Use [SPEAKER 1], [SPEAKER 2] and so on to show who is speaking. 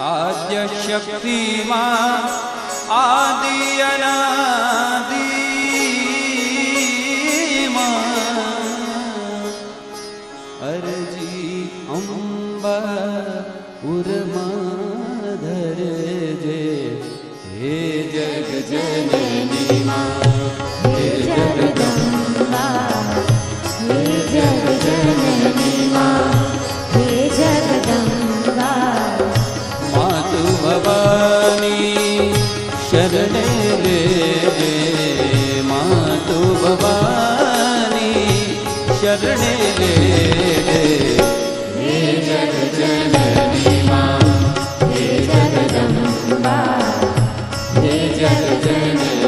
[SPEAKER 1] આદ્ય શક્તિમાં આદિ અનાદિમાં અરજી અંબા ઉરમાં ધરજે હે જગ જનની भवानी शरण रे माँ तू भवानी, शरण रे।
[SPEAKER 2] हे जग जननी माँ, हे जगदम्बा हे जग जननी